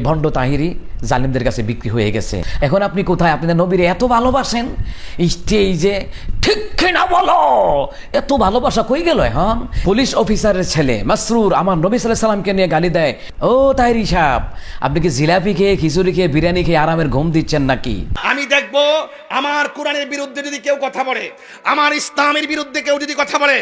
ভণ্ড তাহিরি জালিমদের কাছে বিক্রি হয়ে গেছে। এখন আপনি কোথায়? আপনাদের নবীর এত ভালোবাসেন? স্টেজে ঠিক না বলো? এত ভালোবাসা কই গেল এখন? পুলিশ অফিসারের ছেলে, মাসরুর, আমার নবী সাল্লাহ সাল্লামকে নিয়ে গালি দেয়। ও তাহিরি সাহেব আপনি কি জিলাপি খেয়ে, খিচুড়ি খেয়ে, বিরিয়ানি খেয়ে আরামের ঘুম দিচ্ছেন নাকি? আমি দেখব আমার কোরআনের বিরুদ্ধে যদি কেউ কথা বলে, আমার ইসলামের বিরুদ্ধে কেউ যদি কথা বলে,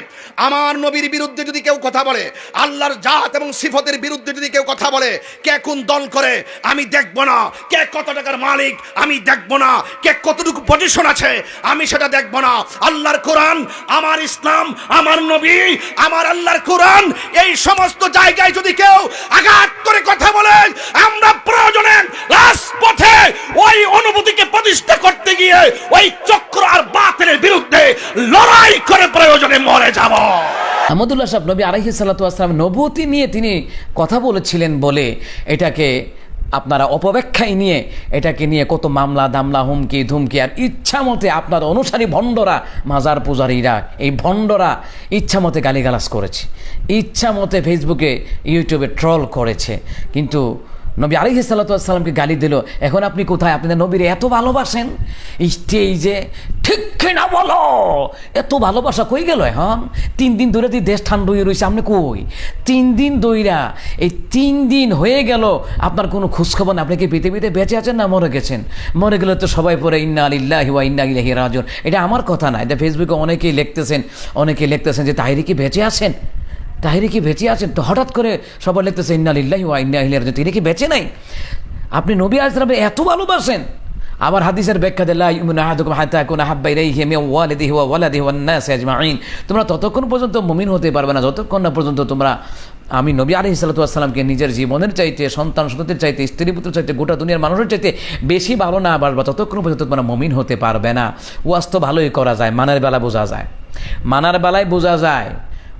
আমার নবীর বিরুদ্ধে যদি কেউ কথা বলে, আল্লাহর জাত এবং সিফতের বিরুদ্ধে যদি কেউ কথা বলে, কে কোন দল করে, আমি দেখব না। কে কত টাকার মালিক, আমি দেখব না। কে কতটুকু পজিশন আছে, আমি সেটা দেখব না। আল্লাহর কোরআন, আমার ইসলাম, আমার নবী, আমার আল্লাহর কোরআন, এই সমস্ত জায়গায় যদি কেউ আঘাত করে কথা বলে, আমরা প্রয়োজনে রাজপথে ওই অনুভূতিকে প্রতিষ্ঠা করতে গিয়ে ওই চক্র আর বাতিলের বিরুদ্ধে লড়াই করে প্রয়োজনে মরে যাব। আহমদুল্লাহ সাহেব নবী সাল্লাম নবতী নিয়ে তিনি কথা বলেছিলেন বলে এটাকে আপনারা অপব্যাখ্যায় নিয়ে এটাকে নিয়ে কত মামলা, দামলা, হুমকি, ধুমকি আর ইচ্ছা মতে আপনার অনুসারী ভণ্ডরা, মাজার পূজারীরা, এই ভণ্ডরা ইচ্ছা মতে গালিগালাজ করেছে। ইচ্ছা মতে ফেসবুকে ইউটিউবে ট্রল করেছে। কিন্তু নবী আলিহি সাল্লাতামকে গালি দিল, এখন আপনি কোথায়? আপনাদের নবীর এত ভালোবাসেন? স্টেজে ঠিক না বলো? এত ভালোবাসা কই গেল এখন? তিন দিন ধরে তুই দেশ ঠান্ডা হয়ে রয়েছে আপনি কই? তিন দিন দইরা এই তিন দিন হয়ে গেল, আপনার কোনো খোঁজখবর আপনি কি পৃথিবীতে বেঁচে আছেন না মরে গেছেন? মরে গেলে তো সবাই পরে ইন্না আলিল্লাহি ওয়া ইন্না ইলাইহি রাজিউন। এটা আমার কথা না, এটা ফেসবুকে অনেকেই লিখতেছেন অনেকেই লিখতেছেন যে তাহিরি কি বেঁচে আছেন? তাহিরি কি বেঁচে আছেন? তো হঠাৎ করে সবাই লিখতেছে, ইন্না লিল্লাহি ওয়া ইন্না ইলাইহি রাজিউন। তিনি কি বেঁচে নাই? আপনি নবী আলাইহিস এত ভালোবাসেন? আবার হাদিসের ব্যাখ্যা দিল্লাহ ইউমিনু আহাদুকুম হাত্তা ইয়াকুনা হাব্বা ইলাইহি মিন ওয়ালিদিহি ওয়া ওয়ালাদিহি ওয়ান নাস আজমাইন তোমরা ততক্ষণ পর্যন্ত মুমিন হতে পারবে না, যতক্ষণ না পর্যন্ত তোমরা, আমি নবী আলাইহি সাল্লাতু আসসালামকে নিজের জীবনের চাইতে, সন্তান সন্ততির চাইতে, স্ত্রী পুত্র চাইতে, গোটা দুনিয়ার মানুষের চাইতে বেশি ভালো না বাড়বা ততক্ষণ পর্যন্ত তোমরা মুমিন হতে পারবে না। ওয়াজ তো ভালোই করা যায়, মানের বেলা বোঝা যায়। মানার বেলায় বোঝা যায়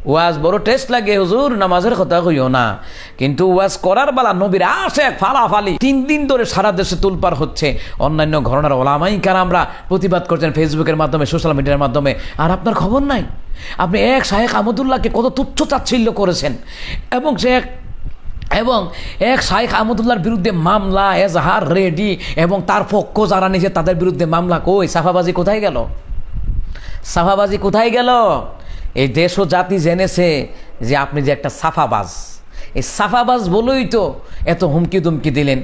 ওয়াজ বড় টেস্ট লাগে, হুজুর, নামাজের কথা কইও না। কিন্তু ওয়াজ করার বেলা নবীর আসে এক ফালাফালি তিন দিন ধরে সারা দেশে তুলপার হচ্ছে। অন্যান্য ঘটনার ওলামাই কারামরা প্রতিবাদ করছেন ফেসবুকের মাধ্যমে, সোশ্যাল মিডিয়ার মাধ্যমে। আর আপনার খবর নাই? আপনি এক শাহেখ আহমদুল্লাহকে কত তুচ্ছ তাচ্ছিল্য করেছেন। এবং সে এক এবং এক শাইখ আহমদুল্লাহর বিরুদ্ধে মামলা, এজাহার, রেডি, এবং তার পক্ষ যারা নিয়েছে তাদের বিরুদ্ধে মামলা কই? সাফাবাজি কোথায় গেল? সাফাবাজি কোথায় গেল? এই দেশ ও জাতি জেনেছে যে আপনি যে একটা সাফাবাজ। এই সাফাবাজ বলেই তো এত হুমকি দুমকি দিলেন।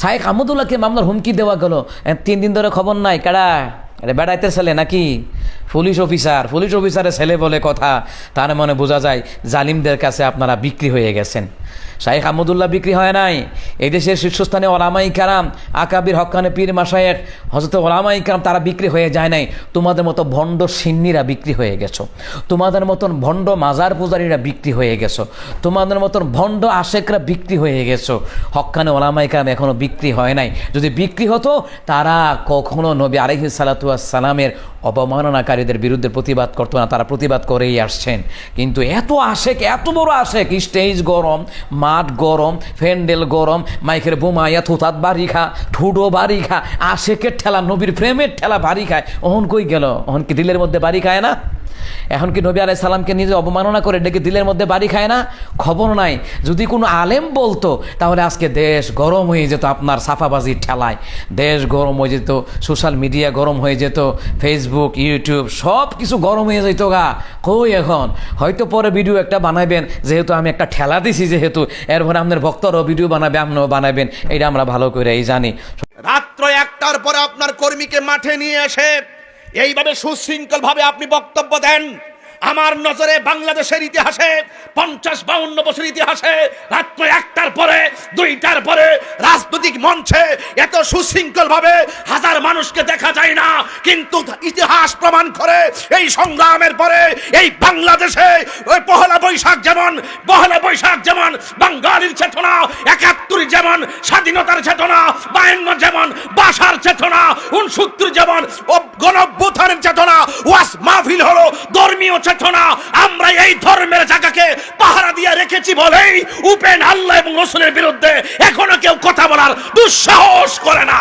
শাহেক আহমদুল্লাহকে মামলার হুমকি দেওয়া গেল। তিন দিন ধরে খবর নাই, কারা? আরে বেড়াইতে ছেলে নাকি? পুলিশ অফিসার, পুলিশ অফিসারের ছেলে বলে কথা, তার মনে বোঝা যায় জালিমদের কাছে আপনারা বিক্রি হয়ে গেছেন। শাইখ আহমদুল্লাহ বিক্রি হয় নাই। এই দেশের শীর্ষস্থানে ওলামাই কারাম, আকাবির হকানে পীর মাসায়ের হজরত ওলামাই কারাম, তারা বিক্রি হয়ে যায় নাই। তোমাদের মতো ভণ্ড সিন্নিরা বিক্রি হয়ে গেছো। তোমাদের মতন ভণ্ড মাজার পূজারীরা বিক্রি হয়ে গেছো। তোমাদের মতন ভণ্ড আশেকরা বিক্রি হয়ে গেছো। হকানে ওলামাই কারাম এখনও বিক্রি হয় নাই। যদি বিক্রি হতো, তারা কখনো নবী আলহি সালামের অবমাননাকারীদের বিরুদ্ধে প্রতিবাদ করতো না। তারা প্রতিবাদ করেই আসছেন। কিন্তু এত আশেক, এত বড় আশেক স্টেজ গরম মাঠ গরম, ফ্যান্ডেল গরম মাইকের বোমাইয়া থুতাত বাড়ি খা ঠুডো বাড়ি খা আশেকের ঠেলা, নবীর প্রেমের ঠেলা বাড়ি খায় অহন কই গেল? অহন কি দিলের মধ্যে বাড়ি খায় না? এখন কি নবী আলাই সালামকে নিজে অবমাননা করে ডেকে দিলের মধ্যে বাড়ি খায় না? খবর নাই। যদি কোনো আলেম বলতো, তাহলে আজকে দেশ গরম হয়ে যেত আপনার সাফাবাজির ঠেলায়। দেশ গরম হয়ে যেত, সোশ্যাল মিডিয়া গরম হয়ে যেত, ফেসবুক, ইউটিউব, সব কিছু গরম হয়ে যেত গা। কই এখন? হয়তো পরে ভিডিও একটা বানাবেন যেহেতু আমি একটা ঠেলা দিছি যেহেতু, এরপরে আপনার ভক্তরাও ভিডিও বানাবে, আপনিও বানাবেন এটা আমরা ভালো করে এই জানি। রাত্র একটার পরে আপনার কর্মীকে মাঠে নিয়ে এসে এইভাবে সুশৃঙ্খল ভাবে আপনি বক্তব্য দেন। আমার নজরে বাংলাদেশের ইতিহাসে, পঞ্চাশ বাউন্ন বছর ইতিহাসে, রাত্র একটার পরে, দুইটার পরে, রাজনৈতিক মঞ্চে এত সুশৃঙ্খল ভাবে হাজার মানুষকে দেখা যায় না। কিন্তু ইতিহাস প্রমাণ করে এই সংগ্রামের পরে, এই বাংলাদেশে ওই পহেলা বৈশাখ যেমন, পহেলা বৈশাখ যেমন, বাঙালির চেতনা একাত্তর যেমন, স্বাধীনতার চেতনা, বায়ান্ন যেমন, বাসার চেতনা উনসত্তর যেমন গণভ্যুত্থানের চেতনা, ওয়াস মাহফিল হলো ধর্মীয় চেতনা আমরা এই ধর্মের জায়গাকে পাহারা দিয়ে রেখেছি বলেই উপেন আল্লাহ এবং রসুলের বিরুদ্ধে এখনও কেউ কথা বলার দুঃসাহস করে না।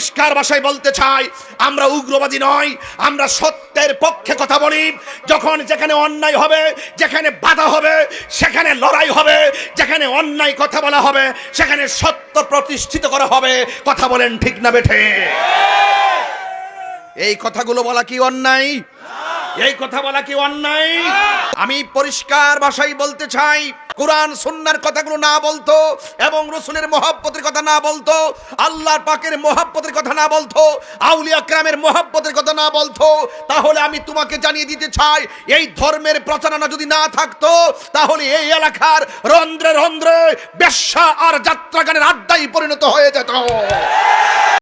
পরিষ্কার ভাষায় বলতে চাই, আমরা উগ্রবাদী নয়, আমরা সত্যের পক্ষে কথা বলি। যখন যেখানে অন্যায় হবে, যেখানে বাধা হবে, সেখানে লড়াই হবে, যেখানে অন্যায় কথা বলা হবে, সেখানে সত্য প্রতিষ্ঠিত করা হবে, কথা বলেন ঠিক না বেঠে। এই কথাগুলো বলা কি অন্যায়? এই কথা বলা কি অন্যায়? আমি পরিষ্কার ভাষায় বলতে চাই, কোরআন, সুন্নার কথাগুলো না বলতো এবং রসুলের মহাব্বতের কথা না বলতো, আল্লাহর পাকের মহাব্বতের কথা না বলতো, আউলিয়া ক্রামের মহাব্বতের কথা না বলতো, তাহলে আমি তোমাকে জানিয়ে দিতে চাই, এই ধর্মের প্রচারণা যদি না থাকতো, তাহলে এই এলাকার রন্ধ্রে রন্ধ্রে বেশ্যা আর যাত্রাগানের আড্ডায় পরিণত হয়ে যেত।